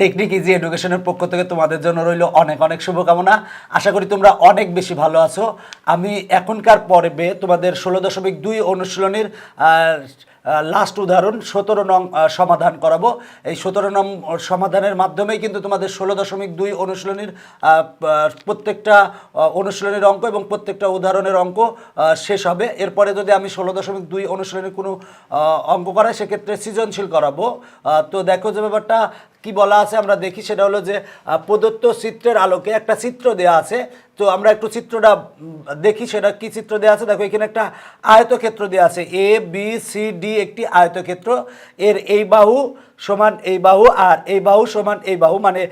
Technique easy এডুকেশনের পক্ষ থেকে তোমাদের জন্য রইল অনেক অনেক শুভকামনা। আশা করি তোমরা অনেক বেশি ভালো আছো। আমি এখনকার পর্বে তোমাদের ষোলো দশমিক দুই অনুশীলনের লাস্ট উদাহরণ সতেরো নং সমাধান করাবো। এই সতেরো নং সমাধানের মাধ্যমেই কিন্তু তোমাদের ষোলো দশমিক দুই অনুশীলনীর প্রত্যেকটা অনুশীলনীর অঙ্ক এবং প্রত্যেকটা উদাহরণের অঙ্ক শেষ হবে। এরপরে যদি আমি ষোলো দশমিক দুই অনুশীলনীর কোনো অঙ্ক করাই, সেক্ষেত্রে সৃজনশীল করাবো। তো দেখো যে ব্যাপারটা কি বলা আছে আমরা দেখি, সেটা হলো যে প্রদত্ত চিত্রের আলোকে একটা চিত্র দেয়া আছে। তো আমরা একটু চিত্রটা দেখি সেটা কি চিত্র দেওয়া আছে। দেখো, এখানে একটা আয়তক্ষেত্র দেওয়া আছে। এ বি সি ডি একটি আয়তক্ষেত্র। এর এই বাহু সমান এই বাহু আর এই বাহু সমান এই বাহু মানে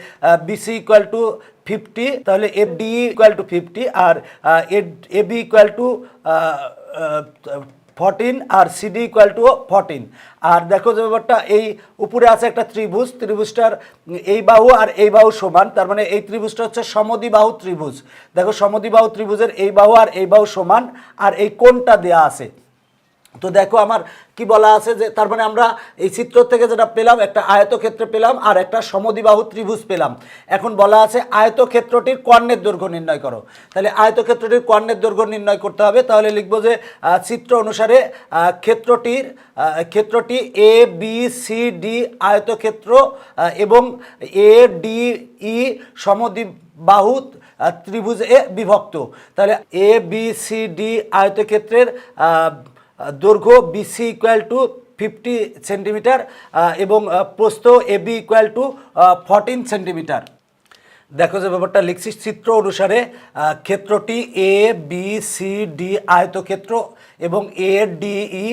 বিসি ইকুয়াল টু ফিফটি তাহলে F D equal to fifty R A B equal to fourteen R CD equal to fourteen আর দেখো যে ব্যাপারটা, এই উপরে আছে একটা ত্রিভুজ, ত্রিভুজটার এই বাহু আর এই বাহু সমান, তার মানে এই ত্রিভুজটা হচ্ছে সমদিবাহু ত্রিভুজ। দেখো সমদিবাহু ত্রিভুজের এই বাহু আর এই বাহু সমান, আর এই কোনটা দেয়া আছে। তো দেখো আমার কি বলা আছে যে তার মানে আমরা এই চিত্র থেকে যেটা পেলাম একটা আয়তক্ষেত্র পেলাম আর একটা সমদিবাহু ত্রিভুজ পেলাম। এখন বলা আছে আয়তক্ষেত্রটির কর্ণের দৈর্ঘ্য নির্ণয় করো। তাহলে আয়তক্ষেত্রটির কর্ণের দৈর্ঘ্য নির্ণয় করতে হবে। তাহলে লিখব যে চিত্র অনুসারে ক্ষেত্রটির ক্ষেত্রটি এ বি সি ডি আয়তক্ষেত্র এবং এ ডি ই সমদ্বিবাহু আহ, ত্রিভুজে বিভক্ত। তাহলে এ বি সি ডি আয়তক্ষেত্রের দৈর্ঘ্য BC equal to fifty centimetre এবং প্রস্থ A B equal to fourteen centimetre দেখো যে ব্যাপারটা লিখছি চিত্র অনুসারে ক্ষেত্রটি এ বি সি ডি আয়তক্ষেত্র এবং এ ডি ই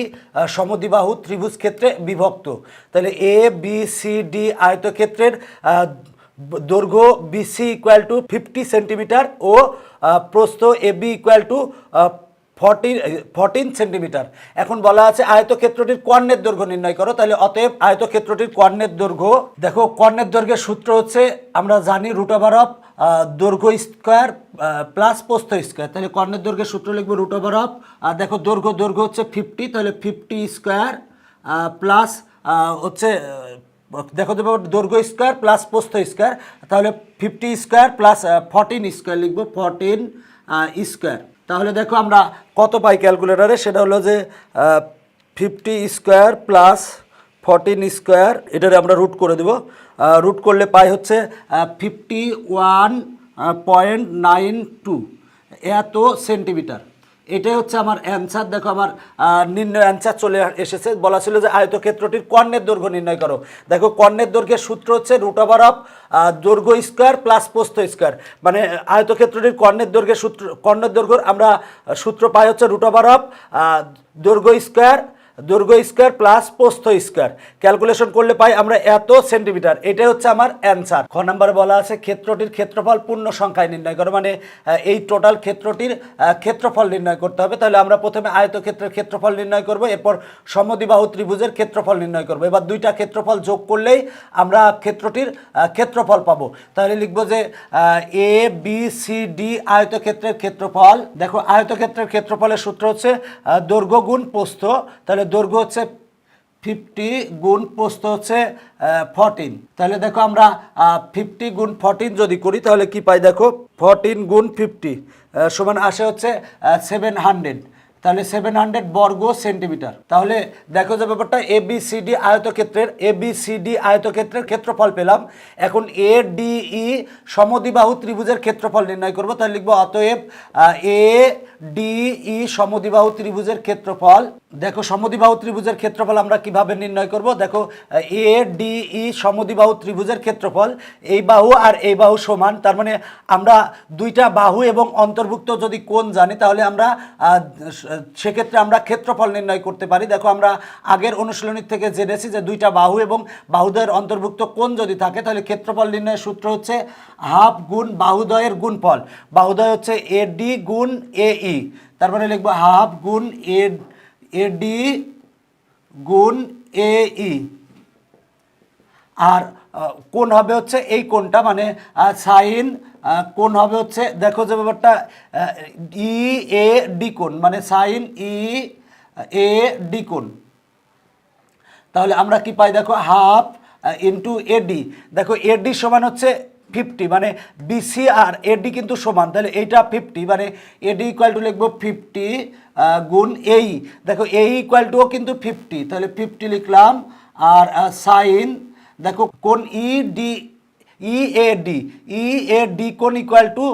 সমদ্বিবাহু ত্রিভুজ ক্ষেত্রে বিভক্ত। তাহলে এ বি সি ডি আয়তক্ষেত্রের দৈর্ঘ্য BC equal to fifty centimetre ও প্রস্থ A B equal to fourteen centimetre. এখন বলা আছে আয়তক্ষেত্রটির কর্ণের দৈর্ঘ্য নির্ণয় করো, তাহলে অতএব আয়তক্ষেত্রটির কর্ণের দৈর্ঘ্য, দেখো কর্ণের দৈর্ঘ্যের সূত্র হচ্ছে, আমরা জানি রুট ওভার অফ দৈর্ঘ্য স্কোয়ার প্লাস প্রস্থ স্কোয়ার তাহলে কর্ণের দৈর্ঘ্যের সূত্র লিখব রুট ওভার অফ দেখো দৈর্ঘ্য দৈর্ঘ্য হচ্ছে ফিফটি তাহলে ফিফটি স্কোয়ার প্লাস হচ্ছে দেখো তো দৈর্ঘ্য স্কোয়ার প্লাস পোস্ত স্কোয়ার তাহলে fifty square plus fourteen square লিখব ফর্টিন স্কোয়ার তাহলে দেখো আমরা কত পাই ক্যালকুলেটারে? সেটা হলো যে fifty square plus fourteen square এটারে আমরা রুট করে দেব। রুট করলে পাই হচ্ছে fifty one point nine two এত সেন্টিমিটার এটাই হচ্ছে আমার অ্যান্সার দেখো আমার নিম্ন অ্যান্সার চলে এসেছে। বলা ছিল যে আয়তক্ষেত্রটির কর্ণের দৈর্ঘ্য নির্ণয় করো। দেখো কর্ণের দৈর্ঘ্যের সূত্র হচ্ছে রুট ওভার অফ দৈর্ঘ্য স্কোয়ার প্লাস পোস্ত স্কোয়ার মানে আয়তক্ষেত্রটির কর্ণের দৈর্ঘ্যের সূত্র, কর্ণের দৈর্ঘ্য আমরা সূত্র পাই হচ্ছে রুট ওভার অফ দৈর্ঘ্য স্কোয়ার দৈর্ঘ্য স্কোয়ার প্লাস প্রস্থ স্কোয়ার। ক্যালকুলেশন করলে পাই আমরা এত সেন্টিমিটার এটাই হচ্ছে আমার অ্যান্সার খ নাম্বারে বলা আছে, ক্ষেত্রটির ক্ষেত্রফল পূর্ণ সংখ্যায় নির্ণয় করো। মানে এই টোটাল ক্ষেত্রটির ক্ষেত্রফল নির্ণয় করতে হবে। তাহলে আমরা প্রথমে আয়তক্ষেত্রের ক্ষেত্রফল নির্ণয় করব, এরপর সমদ্বিবাহু ত্রিভুজের ক্ষেত্রফল নির্ণয় করব। এবার দুইটা ক্ষেত্রফল যোগ করলেই আমরা ক্ষেত্রটির ক্ষেত্রফল পাবো। তাহলে লিখব যে এ বি সি ডি আয়তক্ষেত্রের ক্ষেত্রফল। দেখো, আয়তক্ষেত্রের ক্ষেত্রফলের সূত্র হচ্ছে দৈর্ঘ্য গুণ প্রস্থ তাহলে দৈর্ঘ্য হচ্ছে ফিফটি গুণ প্রস্ত হচ্ছে ফর্টিন তাহলে দেখো আমরা ফিফটি গুণ ফর্টিন যদি করি, তাহলে কি পাই দেখো? ফর্টিন গুণ ফিফটি সমান আসে হচ্ছে সেভেন হান্ড্রেড তাহলে সেভেন হান্ড্রেড বর্গ সেন্টিমিটার তাহলে দেখো যে ব্যাপারটা এ বি সি ডি আয়তক্ষেত্রের এ বি সি ডি আয়তক্ষেত্রের ক্ষেত্রফল পেলাম। এখন এ ডি ই সমদ্বিবাহু ত্রিভুজের ক্ষেত্রফল নির্ণয় করব, তাহলে লিখব অতএব এ ডি ই সমদ্বিবাহু ত্রিভুজের ক্ষেত্রফল। দেখো সমদ্বিবাহু ত্রিভুজের ক্ষেত্রফল আমরা কীভাবে নির্ণয় করব? দেখো এ ডি ই সমদ্বিবাহু ত্রিভুজের ক্ষেত্রফল, এই বাহু আর এই বাহু সমান। তার মানে আমরা দুইটা বাহু এবং অন্তর্ভুক্ত যদি কোণ জানি, তাহলে আমরা সেক্ষেত্রে আমরা ক্ষেত্রফল নির্ণয় করতে পারি। দেখো, আমরা আগের অনুশীলনী থেকে জেনেছি যে দুইটা বাহু এবং বাহুদয়ের অন্তর্ভুক্ত কোন যদি থাকে, তাহলে ক্ষেত্রফল নির্ণয়ের সূত্র হচ্ছে হাফ গুণ বাহুদয়ের গুণফল। বাহুদয় হচ্ছে এ ডি গুণ এ ই তার মানে লিখব হাফ গুণ এ ডি গুণ এ ই আর কোণ হবে হচ্ছে এই কোণটা মানে সাইন কোণ হবে হচ্ছে, দেখো যে ব্যাপারটা ই, এ, ডি কোণ মানে সাইন ই, এ, ডি কোণ। তাহলে আমরা কি পাই, দেখো, হাফ ইন্টু এডি দেখো এডি সমান হচ্ছে ফিফটি মানে বিসি আর এডি কিন্তু সমান। তাহলে এইটা ফিফটি মানে এডি ইকুয়াল টু লিখব ফিফটি গুণ এই দেখো এই ইকুয়াল টুও কিন্তু ফিফটি তাহলে ফিফটি লিখলাম, আর সাইন, দেখো কোন E D E A D E A D কোন equal to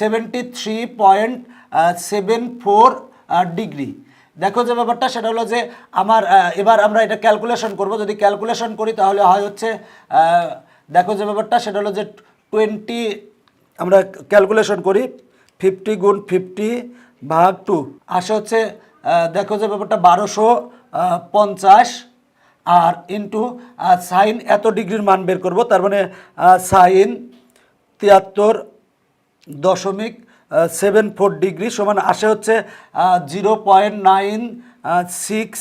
seventy three point seven four degree দেখো যে ব্যাপারটা, সেটা হলো যে আমার এবার আমরা এটা ক্যালকুলেশন করব। যদি ক্যালকুলেশন করি, তাহলে হয় হচ্ছে দেখো যে ব্যাপারটা, সেটা হলো যে টোয়েন্টি আমরা ক্যালকুলেশন করি ফিফটি গুণ ফিফটি ভাগ টু আসে হচ্ছে দেখো যে ব্যাপারটা, বারোশো পঞ্চাশ। আর ইন্টু সাইন এত ডিগ্রির মান বের করব, তার মানে সাইন তিয়াত্তর দশমিক সেভেন ফোর ডিগ্রি সমান আসে হচ্ছে zero point nine six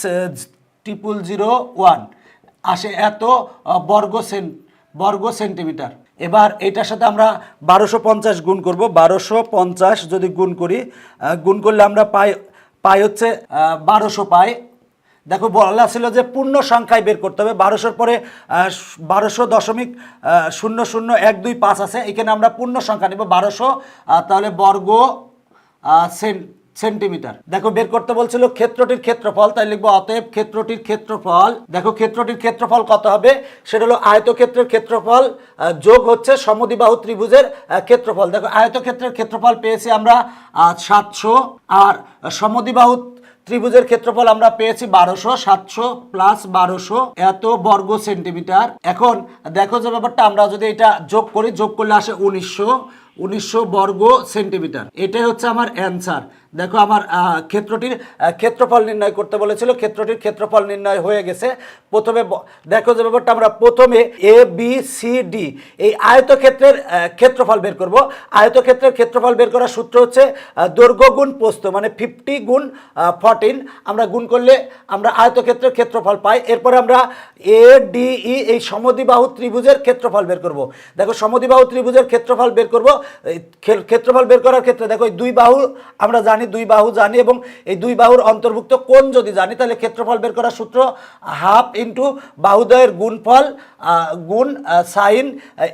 triple zero one আসে এত বর্গ সেন বর্গ সেন্টিমিটার এবার এটার সাথে আমরা বারোশো পঞ্চাশ গুণ করব। বারোশো পঞ্চাশ যদি গুণ করি গুণ করলে আমরা পাই পাই হচ্ছে বারোশো পাই। দেখো, বলা ছিল যে পূর্ণ সংখ্যায় বের করতে হবে। বারোশোর পরে বারোশো দশমিক শূন্য শূন্য এক দুই পাঁচ আছে। এখানে আমরা পূর্ণ সংখ্যা নেব বারোশো তাহলে বর্গ সেন্টিমিটার। দেখো, বের করতে বলছিল ক্ষেত্রটির ক্ষেত্রফল, তাই লিখব অতএব ক্ষেত্রটির ক্ষেত্রফল। দেখো, ক্ষেত্রটির ক্ষেত্রফল কত হবে? সেটা হলো আয়তক্ষেত্রের ক্ষেত্রফল যোগ হচ্ছে সমদ্বিবাহু ত্রিভুজের ক্ষেত্রফল। দেখো, আয়তক্ষেত্রের ক্ষেত্রফল পেয়েছি আমরা সাতশো, আর সমদ্বিবাহু ত্রিভুজের ক্ষেত্রফল আমরা পেয়েছি বারোশো, সাতশো প্লাস বারোশো, এত বর্গ সেন্টিমিটার এখন দেখো যে ব্যাপারটা, আমরা যদি এটা যোগ করি, যোগ করলে আসে উনিশশো উনিশশো বর্গ সেন্টিমিটার এটাই হচ্ছে আমার অ্যান্সার দেখো আমার ক্ষেত্রটির ক্ষেত্রফল নির্ণয় করতে বলেছিল, ক্ষেত্রটির ক্ষেত্রফল নির্ণয় হয়ে গেছে। প্রথমে দেখো যে ব্যাপারটা আমরা প্রথমে এ বি সি ডি এই আয়তক্ষেত্রের ক্ষেত্রফল বের করব। আয়তক্ষেত্রের ক্ষেত্রফল বের করার সূত্র হচ্ছে দৈর্ঘ্য গুণ প্রস্থ মানে ফিফটি গুণ ফর্টিন আমরা গুণ করলে আমরা আয়তক্ষেত্রের ক্ষেত্রফল পাই। এরপরে আমরা এ ডি ই এই সমদ্বিবাহু ত্রিভুজের ক্ষেত্রফল বের করব। দেখো সমদ্বিবাহু ত্রিভুজের ক্ষেত্রফল বের করব। ক্ষেত্রফল বের করার ক্ষেত্রে দেখো দুই বাহু আমরা জানি দুই বাহু জানি এবং এই দুই বাহুর অন্তর্ভুক্ত কোন যদি জানি, তাহলে ক্ষেত্রফল বের করার সূত্র হাফ ইন্টু বাহুদয়ের গুণফল গুণ সাইন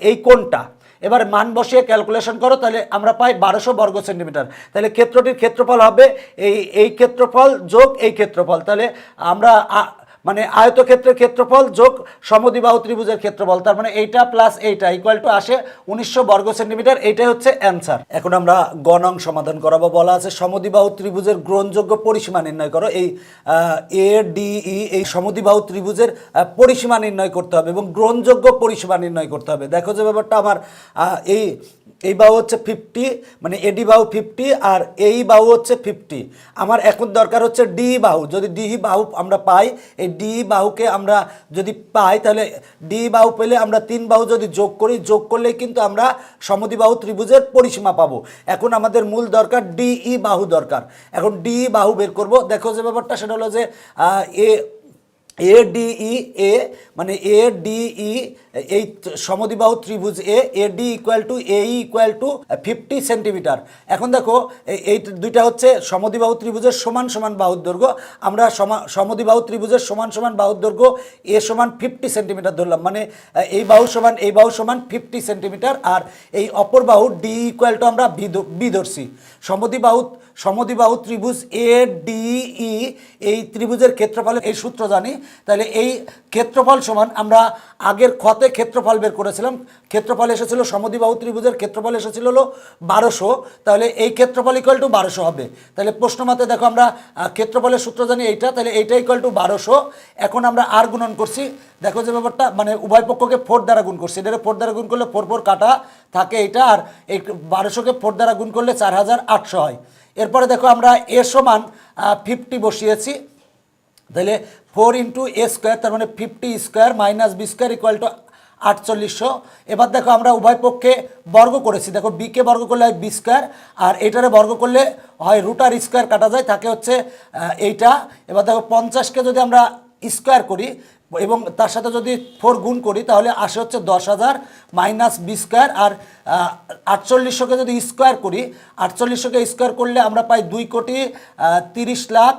এই কোনটা এবার মান বসিয়ে ক্যালকুলেশন করো, তাহলে আমরা পাই বারোশো বর্গ সেন্টিমিটার। তাহলে ক্ষেত্রটির ক্ষেত্রফল হবে এই এই ক্ষেত্রফল যোগ এই ক্ষেত্রফল। তাহলে আমরা মানে আয়তক্ষেত্রের ক্ষেত্রফল যোগ সমদ্বিবাহু ত্রিভুজের ক্ষেত্রফল, তার মানে এইটা প্লাস এইটা ইকুয়াল টু আসে উনিশশো বর্গ সেন্টিমিটার এইটাই হচ্ছে অ্যান্সার এখন আমরা গণং সমাধান করাবো, বলা আছে সমদ্বিবাহু ত্রিভুজের গ্রহণযোগ্য পরিসীমা নির্ণয় করো, এই এ ডি ই এই সমদ্বিবাহু ত্রিভুজের পরিসীমা নির্ণয় করতে হবে এবং গ্রহণযোগ্য পরিসীমা নির্ণয় করতে হবে। দেখো যে ব্যাপারটা আমার এই এই বাহু হচ্ছে ফিফটি মানে এডি বাহু ফিফটি আর এই বাহু হচ্ছে ফিফটি আমার এখন দরকার হচ্ছে ডি বাহু। যদি ডি বাহু আমরা পাই, এই ডি বাহুকে আমরা যদি পাই, তাহলে ডি বাহু পেলে আমরা তিন বাহু যদি যোগ করি, যোগ করলে কিন্তু আমরা সমদ্বিবাহু ত্রিভুজের পরিসীমা পাবো। এখন আমাদের মূল দরকার ডিই বাহু দরকার। এখন ডি বাহু বের করব। দেখো যে ব্যাপারটা, সেটা হলো যে এ এ ডিই এ মানে এ ডিই এই ত- সমদ্বিবাহু ত্রিভুজ A A D equal to A equal to fifty centimetre এখন দেখো, এই- এই দুইটা হচ্ছে সমদ্বিবাহু ত্রিভুজের সমান সমান বাহুর দৈর্ঘ্য। আমরা সমা, সমদ্বিবাহু ত্রিভুজের সমান সমান বাহুর দৈর্ঘ্য এ সমান ফিফটি সেন্টিমিটার ধরলাম। মানে এই বাহু সমান, এই বাহু সমান ফিফটি সেন্টিমিটার আর এই অপর বাহু ডি ইকুয়াল টু আমরা বি ধরছি। সমদ্বিবাহু সমদ্বিবাহু ত্রিভুজ এ ডিই এই ত্রিভুজের ক্ষেত্রফলের এই সূত্র জানি। তাহলে এই ক্ষেত্রফল সমান, আমরা আগের ক্ষতে ক্ষেত্রফল বের করেছিলাম। ক্ষেত্রফল এসেছিল সমদ্বিবাহু ত্রিভুজের, ক্ষেত্রফল এসেছিল হলো বারোশো। তাহলে এই ক্ষেত্রফল ইকুয়াল টু বারোশো হবে। তাহলে প্রশ্ন মতে দেখো আমরা ক্ষেত্রফলের সূত্র জানি এইটা তাহলে এইটা ইকুয়াল টু বারোশো। এখন আমরা আর গুণন করছি। দেখো যে ব্যাপারটা মানে উভয় পক্ষকে ফোর দ্বারা গুণ করছি। এটা ফোর দ্বারা গুণ করলে ফোর ফোর কাটা থাকে এটা আর এই বারোশোকে ফোর দ্বারা গুণ করলে চার হাজার আটশো হয়। এরপরে দেখো আমরা এ সমান ফিফটি বসিয়েছি। তাহলে ফোর ইন্টু এ স্কোয়ার তার মানে fifty square minus B square equal to আটচল্লিশশো। এবার দেখো আমরা উভয় পক্ষে বর্গ করেছি। দেখো বিকে বর্গ করলে হয় বি স্কোয়ার আর এইটারে বর্গ করলে হয় রুটার স্কোয়ার কাটা যায়, থাকে হচ্ছে এইটা। এবার দেখো পঞ্চাশকে যদি আমরা স্কোয়ার করি এবং তার সাথে যদি ফোর গুণ করি, তাহলে আসে হচ্ছে দশ হাজার মাইনাস বি স্কোয়ার আর আটচল্লিশশোকে যদি স্কোয়ার করি, আটচল্লিশশোকে স্কোয়ার করলে আমরা পাই দুই কোটি তিরিশ লাখ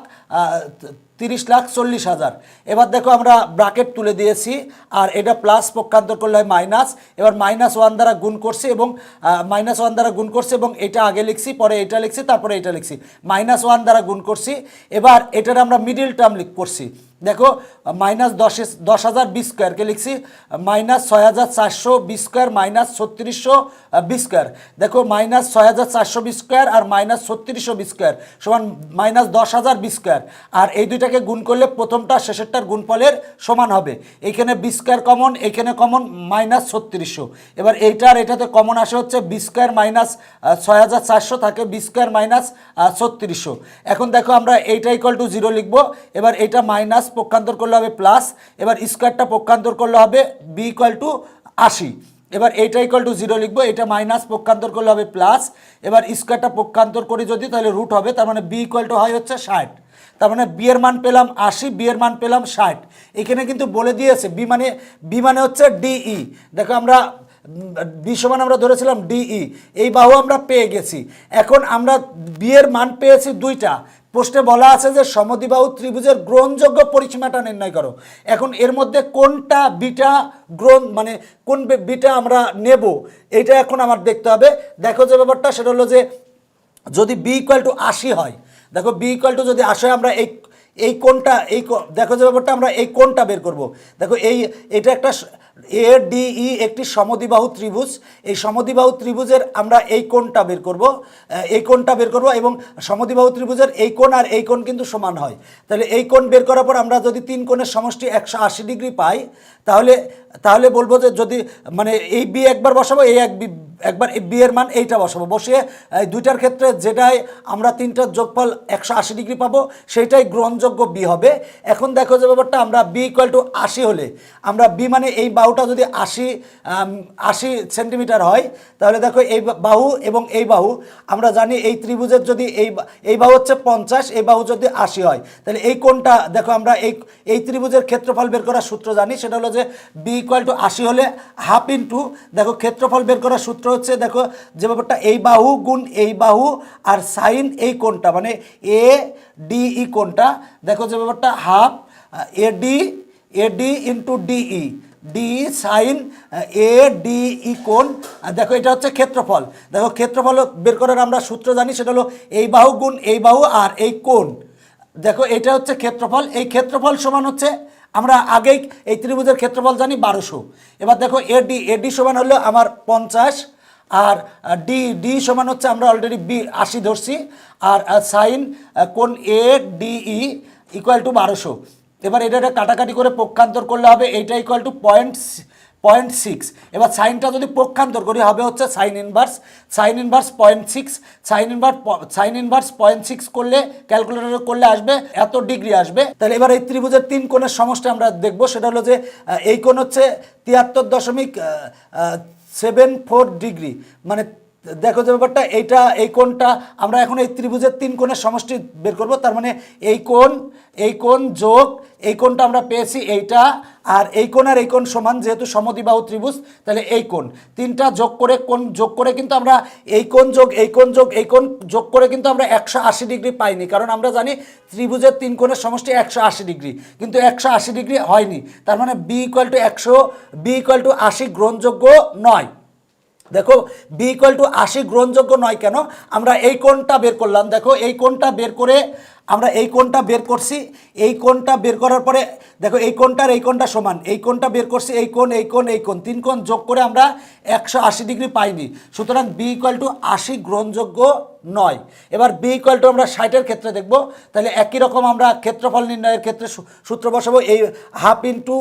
তিরিশ লাখ চল্লিশ হাজার। এবার দেখো আমরা ব্রাকেট তুলে দিয়েছি, আর এটা প্লাস পক্ষান্তর করলে হয় মাইনাস এবার মাইনাস ওয়ান দ্বারা গুণ করছি এবং মাইনাস ওয়ান দ্বারা গুণ করছি এবং এটা আগে লিখছি, পরে এটা লিখছি, তারপরে এটা লিখছি। মাইনাস ওয়ান দ্বারা গুণ করছি। এবার এটার আমরা মিডিল টার্ম লিখ, করছি। দেখো, মাইনাস দশে দশ হাজার বিশ স্কোয়ারকে লিখছি? মাইনাস ছয় হাজার চারশো বিশ স্কোয়ার, মাইনাস ছত্রিশশো বিশ স্কোয়ার। দেখো, মাইনাস ছয় হাজার চারশো বিশ স্কোয়ার আর মাইনাস ছত্রিশশো বিশ স্কোয়ার সমান মাইনাস দশ হাজার বিশ স্কোয়ার। আর এই দুইটাকে গুণ করলে প্রথমটা শেষেরটার গুণফলের সমান হবে। এইখানে বিশ স্কোয়ার কমন, এইখানে কমন, মাইনাস ছত্রিশশো। এবার এইটার এটাতে কমন আসে হচ্ছে বিশ স্কোয়ার মাইনাস ছয় হাজার চারশো থাকে বিশ স্কোয়ার মাইনাস ছত্রিশশো। এখন দেখো আমরা এইটা ইকুয়াল টু জিরো লিখব। এবার এটা মাইনাস পক্ষান্তর করলে হবে প্লাস এবার স্কোয়ারটা পক্ষান্তর করলে হবে বি ইকুয়াল টু আশি। এবার এইটা ইকুয়াল টু জিরো লিখব এটা মাইনাস পক্ষান্তর করলে হবে প্লাস এবার স্কোয়ারটা পক্ষান্তর করি যদি, তাহলে রুট হবে, তার মানে বি ইকুয়াল টু হয় হচ্ছে ষাট। তার মানে বি এর মান পেলাম আশি বি এর মান পেলাম ষাট। এখানে কিন্তু বলে দিয়েছে বি মানে বি মানে হচ্ছে ডিই দেখো আমরা বি সমান আমরা ধরেছিলাম ডিই এই বাহু আমরা পেয়ে গেছি। এখন আমরা বি এর মান পেয়েছি দুইটা। প্রশ্নে বলা আছে যে সমদ্বিবাহু ত্রিভুজের গ্রহণযোগ্য পরিসীমাটা নির্ণয় করো। এখন এর মধ্যে কোনটা বিটা গ্রহণ মানে কোন বিটা আমরা নেব, এটা এখন আমার দেখতে হবে। দেখো যে ব্যাপারটা, সেটা হলো যে যদি বি ইকুয়াল টু আশি হয়, দেখো বি ইকুয়াল টু যদি আশি হয়, আমরা এই এই কোনটা, এই দেখো যে ব্যাপারটা, আমরা এই কোনটা বের করব। দেখো এই, এটা একটা এ ডিই একটি সমদিবাহু ত্রিভুজ। এই সমদিবাহু ত্রিভুজের আমরা এই কোণটা বের করব। এই কোণটা বের করব এবং সমদিবাহু ত্রিভুজের এই কোণ আর এই কোণ কিন্তু সমান হয়। তাহলে এই কোণ বের করার পর আমরা যদি তিন কোণের সমষ্টি একশো আশি ডিগ্রি পাই, তাহলে তাহলে বলব যে যদি মানে এই বি একবার বসাবো, এই এক একবার বি এর মান এইটা বসাবো। বসিয়ে, এই দুইটার ক্ষেত্রে যেটাই আমরা তিনটার যোগফল একশো আশি ডিগ্রি পাবো, সেইটাই গ্রহণযোগ্য বি হবে। এখন দেখো যে ব্যাপারটা, আমরা বি ইকুয়াল টু আশি হলে, আমরা বি মানে এই বাহুটা যদি আশি আশি সেন্টিমিটার হয়, তাহলে দেখো এই বাহু এবং এই বাহু, আমরা জানি এই ত্রিভুজের যদি এই এই বাহু হচ্ছে পঞ্চাশ, এই বাহু যদি আশি হয়, তাহলে এই কোনটা দেখো আমরা এই এই ত্রিভুজের ক্ষেত্রফল বের করার সূত্র জানি, সেটা হলো যে বি ইকুয়াল টু আশি হলে হাফ ইন্টু দেখো ক্ষেত্রফল বের করার সূত্র হচ্ছে দেখো যে ব্যাপারটা, এই বাহু গুণ এই বাহু আর সাইন এই কোনটা মানে এ ডি ই কোনটা দেখো যে ব্যাপারটা, half, A D A D into DE D sine, A D E কোণ। দেখো এটা হচ্ছে ক্ষেত্রফল। দেখো ক্ষেত্রফল বের করার আমরা সূত্র জানি, সেটা হলো এই বাহু গুণ এই বাহু আর এই কোণ। দেখো এটা হচ্ছে ক্ষেত্রফল। এই ক্ষেত্রফল সমান হচ্ছে, আমরা আগেই এই ত্রিভুজের ক্ষেত্রফল জানি বারোশো। এবার দেখো এডি এডি সমান হলো আমার পঞ্চাশ আর ডি ডি সমান হচ্ছে আমরা অলরেডি বি আশি ধরছি। আর সাইন কোন এ ডিই ইকুয়াল টু বারোশো। এবার এটা কাটাকাটি করে পক্ষান্তর করলে হবে, এইটা equal to point point six এবার সাইনটা যদি পক্ষান্তর করি, হবে হচ্ছে sine inverse sine inverse point six sine inverse sine inverse point six করলে ক্যালকুলেটর করলে আসবে, এত ডিগ্রি আসবে। তাহলে এবার এই ত্রিভুজের তিন কোণের সমষ্টি আমরা দেখব, সেটা হলো যে এই কোণ হচ্ছে তিয়াত্তর দশমিক সেভেন ফোর ডিগ্রি মানে দেখো যে ব্যাপারটা, এইটা, এই কোণটা, আমরা এখন এই ত্রিভুজের তিন কোণের সমষ্টি বের করব, তার মানে এই কোণ এই কোণ যোগ, এই কোণটা আমরা পেয়েছি এইটা, আর এই কোণ আর এই কোণ সমান যেহেতু সমদ্বিবাহু ত্রিভুজ, তাহলে এই কোণ। তিনটা যোগ করে, কোণ যোগ করে কিন্তু আমরা এই কোণ যোগ, এই কোণ যোগ, এই কোণ যোগ করে কিন্তু আমরা একশো আশি ডিগ্রি পাইনি, কারণ আমরা জানি ত্রিভুজের তিন কোণের সমষ্টি একশো আশি ডিগ্রি, কিন্তু একশো আশি ডিগ্রি হয়নি, তার মানে বি ইকুয়াল টু একশো বি ইকুয়াল টু আশি গ্রহণযোগ্য নয়। দেখো বি ইকুয়াল টু আশি গ্রহণযোগ্য নয় কেন? আমরা এই কোণটা বের করলাম। দেখো, এই কোণটা বের করে আমরা এই কোণটা বের করছি, এই কোণটা বের করার পরে, দেখো এই কোণটার এই কোণটা সমান, এই কোণটা বের করছি, এই কোণ এই কোণ এই কোণ, তিন কোণ যোগ করে আমরা একশো আশি ডিগ্রি পাইনি। সুতরাং বি ইকুয়াল টু আশি গ্রহণযোগ্য নয়। এবার বি ইকুয়াল টু আমরা ষাটের ক্ষেত্রে দেখব, তাহলে একই রকম আমরা ক্ষেত্রফল নির্ণয়ের ক্ষেত্রে সূত্র বসাবো, এই half into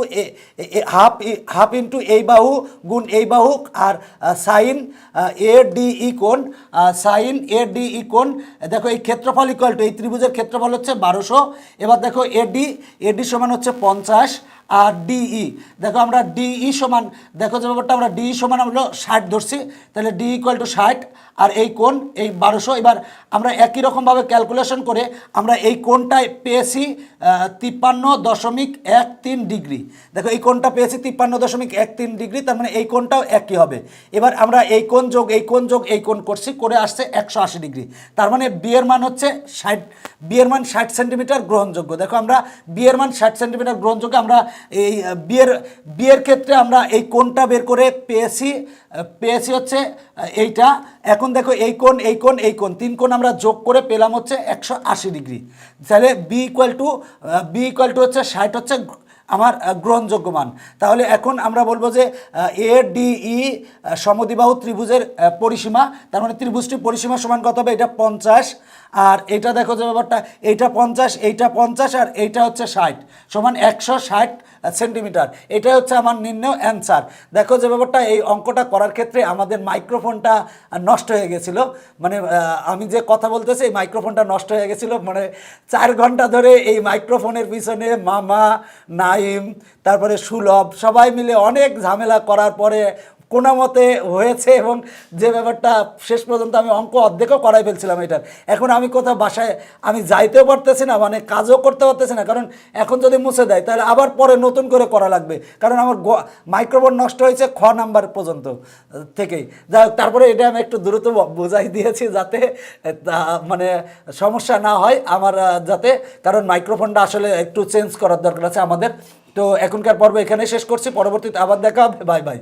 half half into এই বাহু গুণ এই বাহু আর সাইন এ ডি ই কোণ সাইন এ ডি ই কোণ, দেখো এই ক্ষেত্রফল ইকুয়াল টু এই ত্রিভুজের ক্ষেত্রফল হচ্ছে বারোশো। এবার দেখো এডি এডি সমান হচ্ছে পঞ্চাশ আর ডিই। দেখো আমরা ডিই সমান, দেখো যে ব্যাপারটা, আমরা ডিই সমান আমরা ষাট ধরছি, তাহলে ডি ইকুয়াল টু ষাট আর এই কোণ, এই বারোশো, এবার আমরা একই রকমভাবে ক্যালকুলেশন করে আমরা এই কোণটায় পেয়েছি তিপ্পান্ন দশমিক এক তিন ডিগ্রি। দেখো, এই কোণটা পেয়েছি তিপ্পান্ন দশমিক এক তিন ডিগ্রি, তার মানে এই কোণটাও একই হবে। এবার আমরা এই কোণ যোগ, এই কোণ যোগ, এই কোণ করছি, করে আসছে একশো আশি ডিগ্রি। তার মানে বিয়ের মান হচ্ছে ষাট বিয়ের মান ষাট সেন্টিমিটার গ্রহণযোগ্য। দেখো, আমরা বিয়ের মান ষাট সেন্টিমিটার গ্রহণযোগ্য, আমরা এই বিয়ের বিয়ের ক্ষেত্রে আমরা এই কোণটা বের করে পেয়েছি পেয়েছি হচ্ছে এইটা। এখন দেখো এই কোণ, এই কোন এই কোন তিন কোণ আমরা যোগ করে পেলাম হচ্ছে একশো আশি ডিগ্রি। তাহলে B equal to B equal to হচ্ছে ষাট হচ্ছে আমার গ্রহণযোগ্য মান তাহলে এখন আমরা বলব যে এ ডি ই সমদ্বিবাহু ত্রিভুজের পরিসীমা, তার মানে ত্রিভুজটির পরিসীমা সমান কত হবে? এটা পঞ্চাশ। আর এটা দেখো যে ব্যাপারটা, এইটা পঞ্চাশ এইটা পঞ্চাশ, আর এইটা হচ্ছে ষাট। সমান একশো ষাট সেন্টিমিটার। এটাই হচ্ছে আমার নির্ণয় অ্যান্সার। দেখো যে ব্যাপারটা, এই অঙ্কটা করার ক্ষেত্রে আমাদের মাইক্রোফোনটা নষ্ট হয়ে গেছিল। মানে আমি যে কথা বলতেছি, এই মাইক্রোফোনটা নষ্ট হয়ে গেছিল। মানে চার ঘণ্টা ধরে এই মাইক্রোফোনের পিছনে মামা নাইম তারপরে সুলভ সবাই মিলে অনেক ঝামেলা করার পরে কোনো মতে হয়েছে এবং যে ব্যাপারটা শেষ পর্যন্ত আমি অঙ্ক অর্ধেকও করাই ফেলছিলাম এটার। এখন আমি কোথাও বাসায় আমি যাইতেও পারতেছি না মানে কাজও করতে পারতেছি না কারণ এখন যদি মুছে দেয় তাহলে আবার পরে নতুন করে করা লাগবে। কারণ আমার মাইক্রোফোন নষ্ট হয়েছে খ নাম্বার পর্যন্ত থেকেই। যাই হোক, তারপরে এটা আমি একটু দ্রুত বোঝাই দিয়েছি যাতে মানে সমস্যা না হয় আমার যাতে কারণ মাইক্রোফোনটা আসলে একটু চেঞ্জ করার দরকার আছে আমাদের। তো এখনকার পর্ব এখানে শেষ করছি পরবর্তীতে আবার দেখা হবে। Bye bye